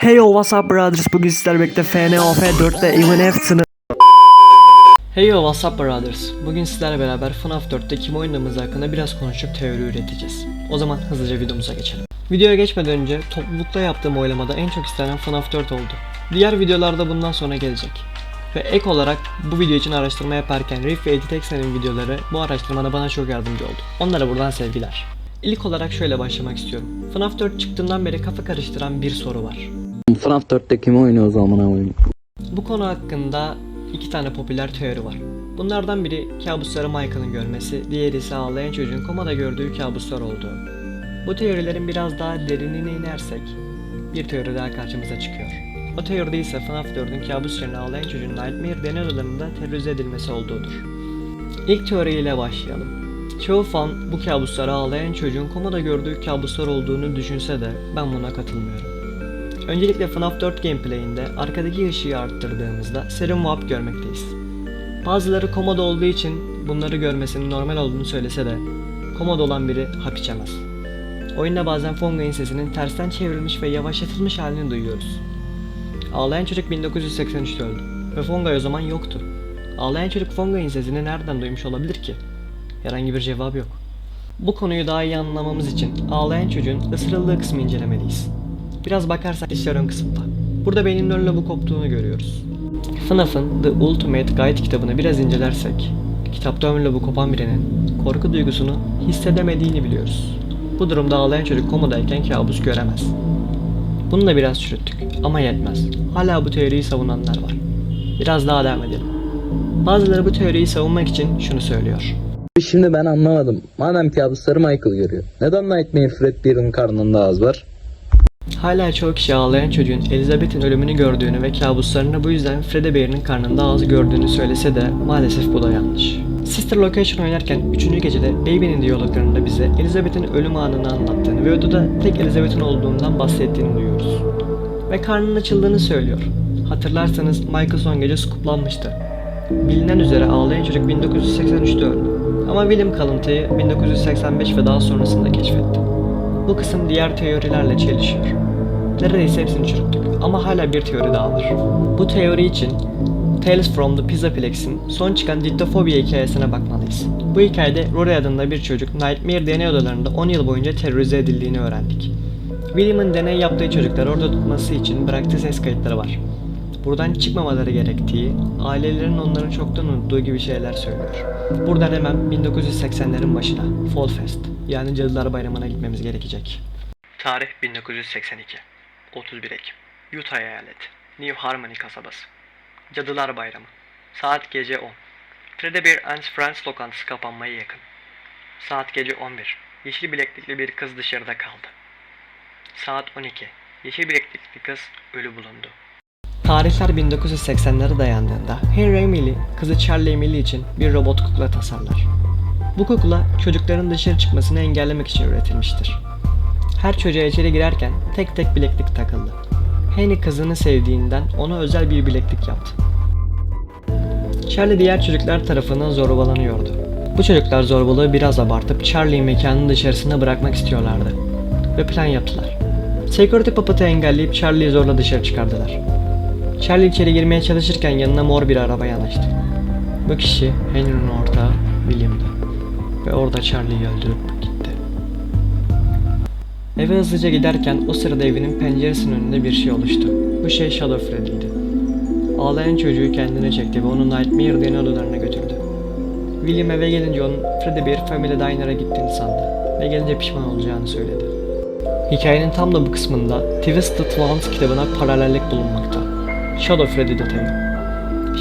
Hey yo what's up brothers bugün sizlerle birlikte FNOF 4'te Even sınıf Hey yo what's up brothers? Bugün sizlerle beraber FNAF 4'te kim oynadığımız hakkında biraz konuşup teori üreteceğiz. O zaman hızlıca videomuza geçelim. Videoya geçmeden önce toplulukta yaptığım oylamada en çok istenen FNAF 4 oldu. Diğer videolarda bundan sonra gelecek. Ve ek olarak bu video için araştırma yaparken Riff ve Edit videoları bu araştırmada bana çok yardımcı oldu. Onlara buradan sevgiler. İlk olarak şöyle başlamak istiyorum. FNAF 4 çıktığından beri kafa karıştıran bir soru var. FNAF 4'te kim oynuyor o zaman oyun? Bu konu hakkında iki tane popüler teori var. Bunlardan biri kabusları Michael'ın görmesi, diğeri ise ağlayan çocuğun komada gördüğü kabuslar olduğu. Bu teorilerin biraz daha derinine inersek bir teori daha karşımıza çıkıyor. O teoride ise FNAF 4'ün kabus yerine ağlayan çocuğun Nightmare deney odalarında terörize edilmesi olduğudur. İlk teoriyle başlayalım. Çoğu fan bu kabusları ağlayan çocuğun komada gördüğü kabuslar olduğunu düşünse de ben buna katılmıyorum. Öncelikle FNAF 4 gameplay'inde arkadaki ışığı arttırdığımızda Serum Warp görmekteyiz. Bazıları komoda olduğu için bunları görmesinin normal olduğunu söylese de komoda olan biri hap içemez. Oyunda bazen Fonga'nın sesinin tersten çevrilmiş ve yavaşlatılmış halini duyuyoruz. Ağlayan çocuk 1983'te öldü ve Fonga o zaman yoktu. Ağlayan çocuk Fonga'nın sesini nereden duymuş olabilir ki? Herhangi bir cevap yok. Bu konuyu daha iyi anlamamız için ağlayan çocuğun ısırıldığı kısmı incelemeliyiz. Biraz bakarsak dişler ön kısımda. Burada beynin ön lobu koptuğunu görüyoruz. FNAF'ın The Ultimate Guide kitabını biraz incelersek, kitapta ön lobu kopan birinin korku duygusunu hissedemediğini biliyoruz. Bu durumda ağlayan çocuk komadayken kabus göremez. Bunu da biraz çürüttük ama yetmez. Hala bu teoriyi savunanlar var. Biraz daha devam edelim. Bazıları bu teoriyi savunmak için şunu söylüyor. Şimdi ben anlamadım. Madem kabusları Michael görüyor. Neden Nightmare Fredbear'ın karnında ağız var? Hala çoğu kişi ağlayan çocuğun Elizabeth'in ölümünü gördüğünü ve kabuslarını bu yüzden Fredbear'ın karnında ağzı gördüğünü söylese de maalesef bu da yanlış. Sister Location oynarken 3. gecede Baby'nin diyaloglarında bize Elizabeth'in ölüm anını anlattığını ve odada tek Elizabeth'in olduğundan bahsettiğini duyuyoruz. Ve karnının açıldığını söylüyor. Hatırlarsanız Michael son gece skuplanmıştı. Bilinen üzere ağlayan çocuk 1983'te öldü. Ama William kalıntıyı 1985 ve daha sonrasında keşfetti. Bu kısım diğer teorilerle çelişiyor. Neredeyse hepsini çürüttük ama hala bir teori daha var. Bu teori için Tales from the Pizzaplex'in son çıkan Diktofobia hikayesine bakmalıyız. Bu hikayede Rory adında bir çocuk Nightmare deney odalarında 10 yıl boyunca terörize edildiğini öğrendik. William'ın deney yaptığı çocukları orada tutması için bıraktığı ses kayıtları var. Buradan çıkmamaları gerektiği, ailelerin onların çoktan unuttuğu gibi şeyler söylüyor. Buradan hemen 1980'lerin başına, Fall Fest, yani Cadılar Bayramı'na gitmemiz gerekecek. Tarih 1982, 31 Ekim, Utah eyaleti, New Harmony kasabası. Cadılar Bayramı, saat gece 10. Fredbear and Friends lokantası kapanmaya yakın. Saat gece 11, yeşil bileklikli bir kız dışarıda kaldı. Saat 12, yeşil bileklikli kız ölü bulundu. Tarihler 1980'lere dayandığında Henry Emily, kızı Charlie Emily için bir robot kukla tasarlar. Bu kukla çocukların dışarı çıkmasını engellemek için üretilmiştir. Her çocuğa içeri girerken tek tek bileklik takıldı. Henry kızını sevdiğinden ona özel bir bileklik yaptı. Charlie diğer çocuklar tarafından zorbalanıyordu. Bu çocuklar zorbalığı biraz abartıp Charlie'yi mekanın dışarısına bırakmak istiyorlardı. Ve plan yaptılar. Security Puppet'ı engelleyip Charlie'yi zorla dışarı çıkardılar. Charlie içeri girmeye çalışırken yanına mor bir araba yanaştı. Bu kişi Henry'nin ortağı William'dı. Ve orada Charlie'yi öldürüp gitti. Eve hızlıca giderken o sırada evinin penceresinin önünde bir şey oluştu. Bu şey Shadow Freddy'ydi. Ağlayan çocuğu kendine çekti ve onu Nightmare deney odalarına götürdü. William eve gelince onun Freddy bir Family Diner'a gittiğini sandı ve gelince pişman olacağını söyledi. Hikayenin tam da bu kısmında Twisted Ones kitabına paralellik bulunmakta. Shadow Freddy detayı.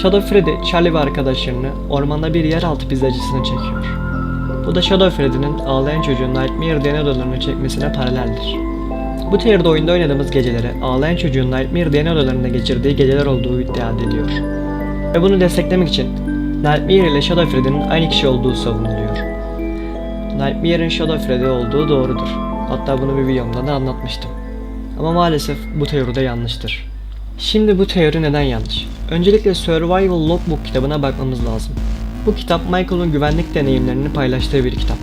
Shadow Freddy, Charlie ve arkadaşlarını ormanda bir yeraltı pizzacısına çekiyor. Bu da Shadow Freddy'nin ağlayan çocuğun Nightmare deney odalarını çekmesine paraleldir. Bu teoride oyunda oynadığımız geceleri ağlayan çocuğun Nightmare deney odalarında geçirdiği geceler olduğu iddia ediliyor. Ve bunu desteklemek için Nightmare ile Shadow Freddy'nin aynı kişi olduğu savunuluyor. Nightmare'in Shadow Freddy olduğu doğrudur. Hatta bunu bir videomda da anlatmıştım. Ama maalesef bu teori de yanlıştır. Şimdi bu teori neden yanlış? Öncelikle Survival Logbook kitabına bakmamız lazım. Bu kitap Michael'ın güvenlik deneyimlerini paylaştığı bir kitap.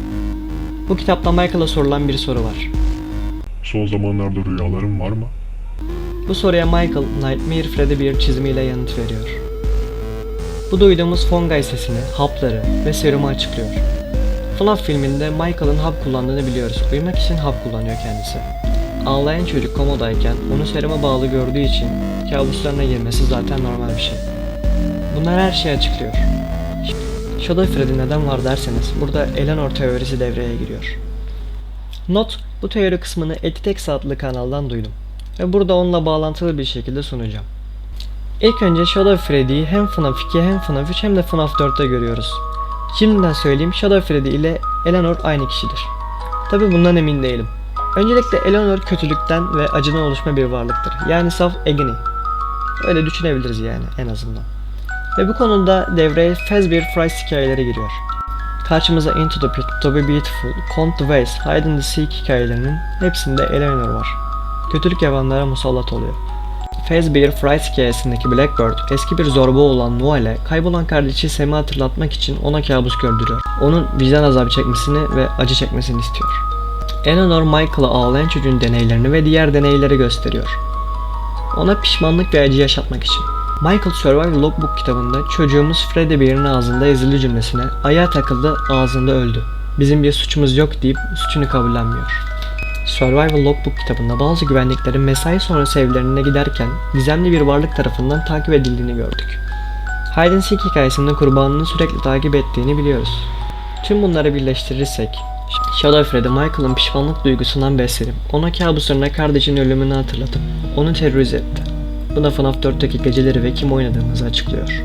Bu kitapta Michael'a sorulan bir soru var. Son zamanlarda rüyalarım var mı? Bu soruya Michael, Nightmare Freddy bir çizimiyle yanıt veriyor. Bu duyduğumuz Fongay sesini, hapları ve serumu açıklıyor. FNAF filminde Michael'ın hap kullandığını biliyoruz. Uyumak için hap kullanıyor kendisi. Ağlayan çocuk komodayken onu seruma bağlı gördüğü için kabuslarına girmesi zaten normal bir şey. Bunlar her şeyi açıklıyor. Shadow neden var derseniz burada Eleanor teorisi devreye giriyor. Not, bu teori kısmını Editex adlı kanaldan duydum ve burada onunla bağlantılı bir şekilde sunacağım. İlk önce Shadow Freddy'yi hem FNAF 2 hem FNAF 3 hem de FNAF 4'te görüyoruz. Şimdiden söyleyeyim Shadow Freddy ile Eleanor aynı kişidir. Tabi bundan emin değilim. Öncelikle Eleanor kötülükten ve acıdan oluşma bir varlıktır. Yani saf agony. Öyle düşünebiliriz yani en azından. Ve bu konuda devreye Fazbear Fries hikayeleri giriyor. Karşımıza Into the Pit, To Be Beautiful, Count the Ways, Hide in the Seek hikayelerinin hepsinde Eleanor var. Kötülük yapanlara musallat oluyor. Fazbear Fries hikayesindeki Blackbird eski bir zorba olan Noel'e kaybolan kardeşi Sam'i hatırlatmak için ona kabus gördürüyor. Onun vicdan azabı çekmesini ve acı çekmesini istiyor. Eleanor Michael'a ağlayan çocuğun deneylerini ve diğer deneyleri gösteriyor. Ona pişmanlık ve acı yaşatmak için. Michael Survival Logbook kitabında çocuğumuz Freddy Bear'ın ağzında ezili cümlesine ayağa takıldı ağzında öldü. Bizim bir suçumuz yok deyip suçunu kabullenmiyor. Survival Logbook kitabında bazı güvenliklerin mesai sonrası evlerine giderken gizemli bir varlık tarafından takip edildiğini gördük. Hide Seek hikayesinde kurbanını sürekli takip ettiğini biliyoruz. Tüm bunları birleştirirsek, Shadow Freddy Michael'ın pişmanlık duygusundan beslenip ona kabuslarına kardeşinin ölümünü hatırlatıp onu terörize etti. Bu da FNAF 4'teki geceleri ve kim oynadığımızı açıklıyor.